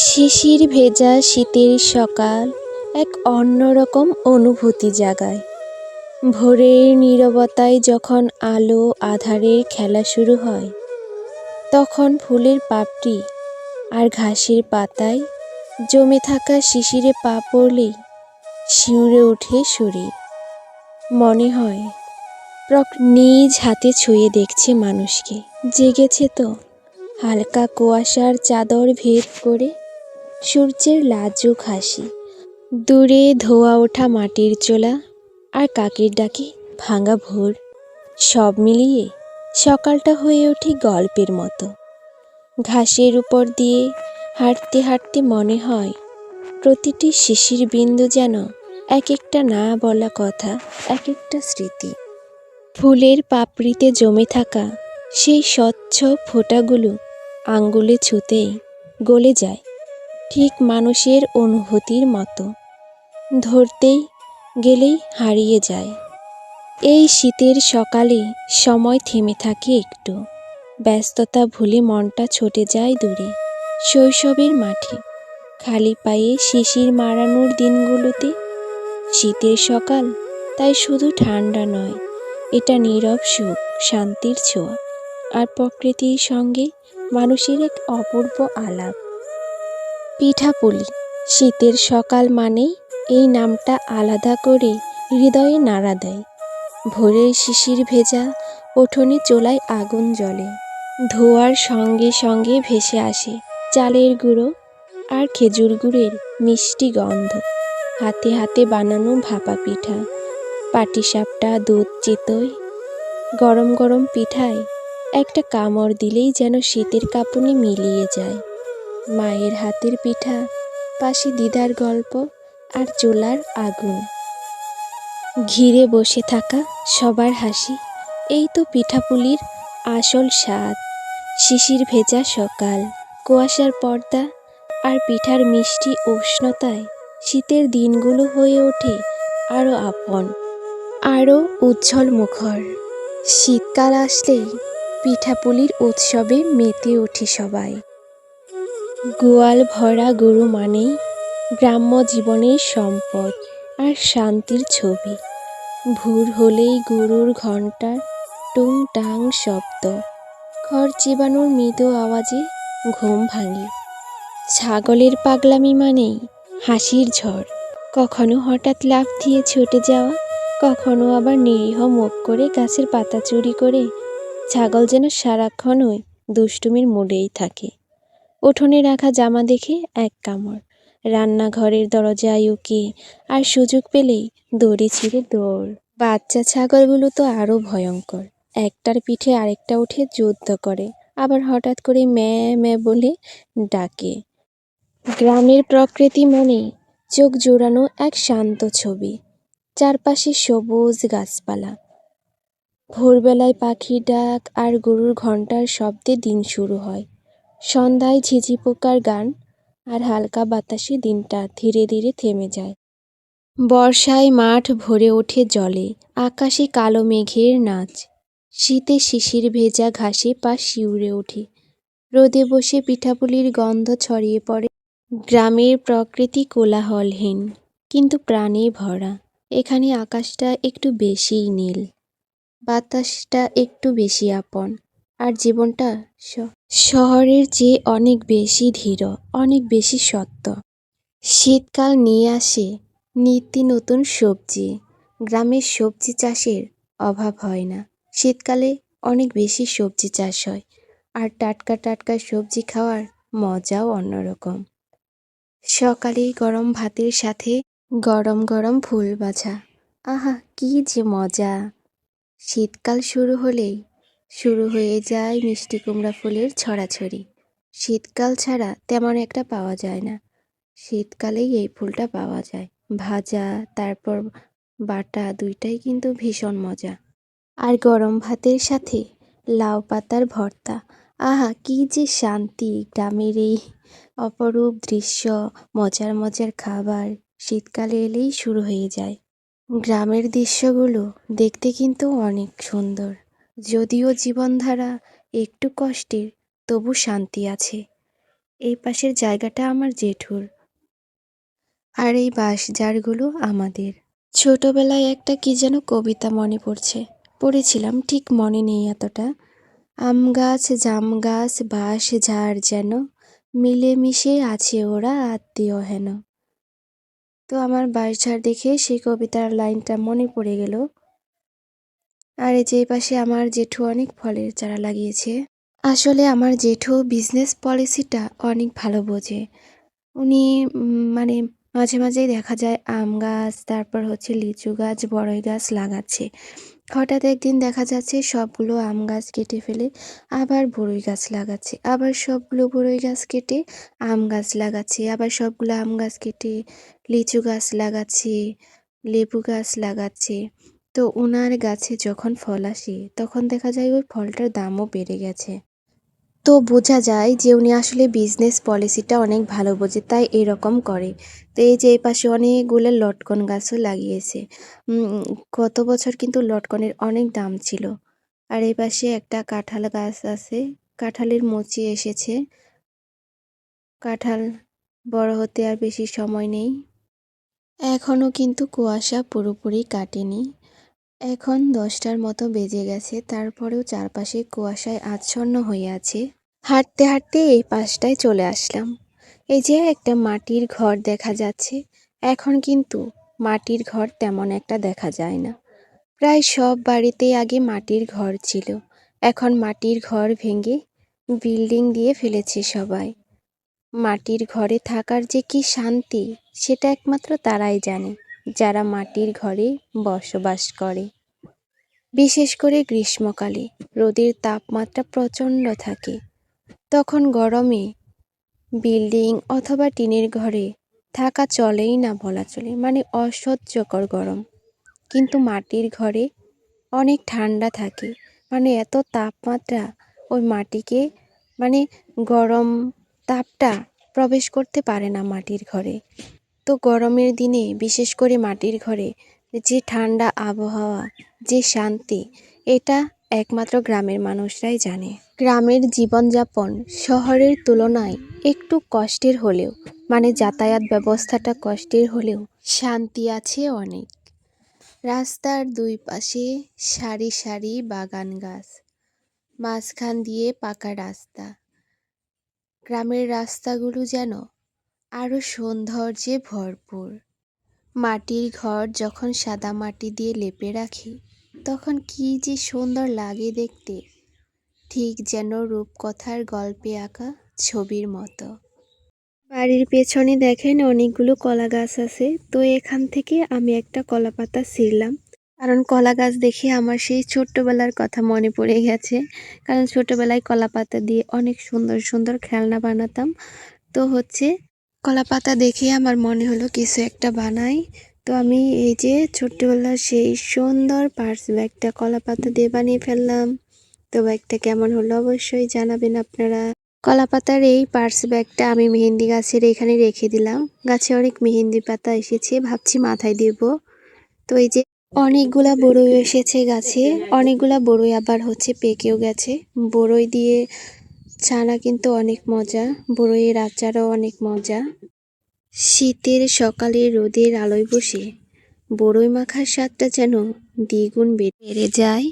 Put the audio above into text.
শিশির ভেজা শীতের সকাল এক অন্যরকম অনুভূতি জাগায়। ভোরের নীরবতায় যখন আলো আঁধারের খেলা শুরু হয়, তখন ফুলের পাপড়ি আর ঘাসের পাতায় জমে থাকা শিশিরে পা পড়লেই শিউরে ওঠে শরীর। মনে হয়, প্রক নিজ হাতে ছুঁয়ে দেখছে মানুষকে। জেগেছে তো হালকা কুয়াশার চাদর ভেদ করে সূর্যের লাজুক হাসি। দূরে ধোয়া ওঠা মাটির চোলা আর কাকের ডাকে ভাঙা ভোর। সব মিলিয়ে সকালটা হয়ে ওঠে গল্পের মতো। ঘাসের উপর দিয়ে হাঁটতে হাঁটতে মনে হয়, প্রতিটি শিশির বিন্দু যেন এক একটা না বলা কথা, এক একটা স্মৃতি। ফুলের পাপড়িতে জমে থাকা সেই স্বচ্ছ ফোঁটাগুলো আঙ্গুলে ছুঁতেই গলে যায়। ঠিক মানুষের অনুভূতির মতো। ধরতেই গেলেই হারিয়ে যায়। এই শীতের সকালে সময় থেমে থাকে একটু। ব্যস্ততা ভুলে মনটা ছুটে যায় দূরে। শৈশবের মাঠে। খালি পায়ে শিশির মারানোর দিনগুলোতে। শীতের সকাল, তাই শুধু ঠান্ডা নয়, এটা নীরব সুখ, শান্তির ছোঁয়া। আর প্রকৃতির সঙ্গে মানুষের এক অপূর্ব আলাপ। পিঠাপুলি শীতের সকাল মানেই এই নামটা আলাদা করে হৃদয়ে নাড়া দেয়। ভোরের শিশির ভেজা, উঠোনে চোলায় আগুন জ্বলে। ধোয়ার সঙ্গে সঙ্গে ভেসে আসে চালের গুঁড়ো আর খেজুর গুড়ের মিষ্টি গন্ধ। হাতে হাতে বানানো ভাপা পিঠা, পাটিসাপটা, দুধ চিতই। গরম গরম পিঠায় একটা কামড় দিলেই যেন শীতের কাঁপুনি মিলিয়ে যায়। মায়ের হাতের পিঠা, পাশে দিদার গল্প আর চুলার আগুন। ঘিরে বসে থাকা সবার হাসি, এই তো পিঠাপুলির আসল স্বাদ। শিশির ভেজা সকাল, কুয়াশার পর্দা আর পিঠার মিষ্টি উষ্ণতায় শীতের দিনগুলো হয়ে ওঠে আরও আপন আরও উজ্জ্বল মুখর। শীতকাল আসলেই পিঠাপুলির উৎসবে মেতে ওঠে সবাই। গোয়াল ভরা গরু মানেই গ্রাম্য জীবনের সম্পদ আর শান্তির ছবি। ভোর হলেই গরুর ঘণ্টার টুং টাং শব্দ। খড় চিবানোর মৃদু আওয়াজে ঘুম ভাঙে। ছাগলের পাগলামি মানেই হাসির ঝড়। কখনো হঠাৎ লাফ দিয়ে ছুটে যাওয়া, কখনো আবার নিরীহ মুখ করে গাছের পাতা চুরি করে ছাগল যেন সারাক্ষণই দুষ্টুমির মুডেই থাকে। উঠোনে রাখা জামা দেখে এক কামড়। রান্নাঘরের দরজায় উকি আর সুযোগ পেলেই দড়ি ছিঁড়ে দৌড়। বাচ্চা ছাগলগুলো তো আরও ভয়ঙ্কর। একটার পিঠে আরেকটা উঠে যুদ্ধ করে। আবার হঠাৎ করে ম্যাঁ ম্যাঁ বলে ডাকে। গ্রামের প্রকৃতি মনে চোখ জোড়ানো এক শান্ত ছবি। চারপাশে সবুজ গাছপালা। ভোরবেলায় পাখির ডাক আর গরুর ঘণ্টার শব্দে দিন শুরু হয়। সন্ধ্যায় ঝিঝি পোকার গান আর হালকা বাতাসে দিনটা ধীরে ধীরে থেমে যায়। বর্ষায় মাঠ ভরে ওঠে জলে, আকাশে কালো মেঘের নাচ। শীতে শিশির ভেজা ঘাসে পা শিউরে ওঠে। রোদে বসে পিঠাপুলির গন্ধ ছড়িয়ে পড়ে। গ্রামের প্রকৃতি কোলাহলহীন, কিন্তু প্রাণে ভরা। এখানে আকাশটা একটু বেশিই নীল, বাতাসটা একটু বেশি আপন। আর জীবনটা শহরের চেয়ে অনেক বেশি ধীর, অনেক বেশি সত্য। শীতকাল নিয়ে আসে নিত্য নতুন সবজি। গ্রামের সবজি চাষের অভাব হয় না। শীতকালে অনেক বেশি সবজি চাষ হয় আর টাটকা টাটকা সবজি খাওয়ার মজাও অন্যরকম। সকালে গরম ভাতের সাথে গরম গরম ফুল বাছা। আহা, কি যে মজা! শীতকাল শুরু হলেই শুরু হয়ে যায় মিষ্টি কুমড়া ফুলের ছড়াছড়ি। শীতকাল ছাড়া তেমন একটা পাওয়া যায় না। শীতকালেই এই ফুলটা পাওয়া যায়। ভাজা, তারপর বাটা দুইটাই কিন্তু ভীষণ মজা। আর গরম ভাতের সাথে লাউ পাতার ভর্তা। আহা, কি যে শান্তি গ্রামের এই অপরূপ দৃশ্য, মজার মজার খাবার শীতকালে এলেই শুরু হয়ে যায়। গ্রামের দৃশ্যগুলো দেখতে কিন্তু অনেক সুন্দর। যদিও জীবনধারা একটু কষ্টের, তবু শান্তি আছে। এই পাশের জায়গাটা আমার জেঠুর। আর এই বাঁশঝাড়গুলো আমাদের। ছোটবেলায় একটা কি যেন কবিতা মনে পড়ছে। পড়েছিলাম, ঠিক মনে নেই এতটা। আম গাছ, জাম গাছ, বাঁশ, ঝাড় যেন, মিলেমিশে আছে ওরা, আত্মীয় হেন। তো আমার বাঁশঝাড় দেখে সেই কবিতার লাইনটা মনে পড়ে গেল। আর এই যে পাশে আমার জেঠু অনেক ফলের চারা লাগিয়েছে। আসলে আমার জেঠু বিজনেস পলিসিটা অনেক ভালো বোঝে। উনি মানে মাঝে মাঝেই দেখা যায় আম গাছ, তারপর হচ্ছে লিচু গাছ, বড়ই গাছ লাগাচ্ছে। হঠাৎ একদিন দেখা যাচ্ছে সবগুলো আম গাছ কেটে ফেলে আবার বড়ই গাছ লাগাচ্ছে। আবার সবগুলো বড়ই গাছ কেটে আম গাছ লাগাচ্ছে। আবার সবগুলো আম গাছ কেটে লিচু গাছ লাগাচ্ছে, লেবু গাছ লাগাচ্ছে। তো ওনার গাছে যখন ফল আসে, তখন দেখা যায় ওই ফলটার দামও বেড়ে গেছে। তো বোঝা যায় যে উনি আসলে বিজনেস পলিসিটা অনেক ভালো বোঝে, তাই এরকম করে। তো এই যে এই পাশে অনেকগুলো লটকন গাছও লাগিয়েছে। গত বছর কিন্তু লটকনের অনেক দাম ছিল। আর এই পাশে একটা কাঁঠাল গাছ আছে, কাঁঠালের মুচি এসেছে। কাঁঠাল বড় হতে আর বেশি সময় নেই। এখনও কিন্তু কুয়াশা পুরোপুরি কাটেনি। এখন দশটার মতো বেজে গেছে, তারপরেও চারপাশে কুয়াশায় আচ্ছন্ন হয়ে আছে। হাঁটতে হাঁটতে এই পাশটায় চলে আসলাম। এই যে একটা মাটির ঘর দেখা যাচ্ছে, এখন কিন্তু মাটির ঘর তেমন একটা দেখা যায় না। প্রায় সব বাড়িতেই আগে মাটির ঘর ছিল, এখন মাটির ঘর ভেঙে বিল্ডিং দিয়ে ফেলেছে সবাই। মাটির ঘরে থাকার যে কি শান্তি, সেটা একমাত্র তারাই জানে। যারা মাটির ঘরে বসবাস করে। বিশেষ করে গ্রীষ্মকালে রোদের তাপমাত্রা প্রচণ্ড থাকে। তখন গরমে বিল্ডিং অথবা টিনের ঘরে থাকা চলেই না বলা চলে মানে অসহ্যকর গরম। কিন্তু মাটির ঘরে অনেক ঠান্ডা থাকে মানে এত তাপমাত্রা ওই মাটিকে মানে গরম তাপটা প্রবেশ করতে পারে না মাটির ঘরে। গরমের দিনে, বিশেষ করে মাটির ঘরে, যে ঠান্ডা আবহাওয়া, যে শান্তি, এটা একমাত্র গ্রামের মানুষরাই জানে। গ্রামের জীবনযাপন শহরের তুলনায় একটু কষ্টের হলেও মানে যাতায়াত ব্যবস্থাটা কষ্টের হলেও, শান্তি আছে অনেক। রাস্তার দুই পাশে সারি সারি বাগান গাছ, মাঝখান দিয়ে পাকা রাস্তা। গ্রামের রাস্তাগুলো যেন আরও সৌন্দর্যে ভরপুর। মাটির ঘর যখন সাদা মাটি দিয়ে লেপে রাখি, তখন কি যে সুন্দর লাগে দেখতে। ঠিক যেন রূপকথার গল্পে আঁকা ছবির মতো। বাড়ির পেছনে দেখেন অনেকগুলো কলা গাছ আছে, তো এখান থেকে আমি একটা কলা পাতা ছিঁড়লাম। কারণ কলা গাছ দেখে আমার সেই ছোট্টবেলার কথা মনে পড়ে গেছে। কারণ ছোটবেলায় কলা পাতা দিয়ে অনেক সুন্দর সুন্দর খেলনা বানাতাম। তো হচ্ছে কলা পাতা দেখে আমার মনে হলো কিছু একটা বানাই। তো আমি এই যে ছোট্টবেলার সেই সুন্দর পার্স ব্যাগটা কলা পাতা দিয়ে বানিয়ে ফেললাম। তো ব্যাগটা কেমন হলো অবশ্যই জানাবেন আপনারা। কলা পাতার এই পার্স ব্যাগটা আমি মেহেন্দি গাছের এখানে রেখে দিলাম। গাছে অনেক মেহেন্দি পাতা এসেছে, ভাবছি মাথায় দেব। তো এই যে অনেকগুলা বড়ই এসেছে গাছে, অনেকগুলা বড়ই আবার হচ্ছে পেকেও গেছে। বড়ই দিয়ে ছানা কিন্তু অনেক মজা, বড়ইয়ের আচারও অনেক মজা। শীতের সকালে রোদের আলোয় বসে, বড়ই মাখার স্বাদটা যেন দ্বিগুণ বেড়ে যায়।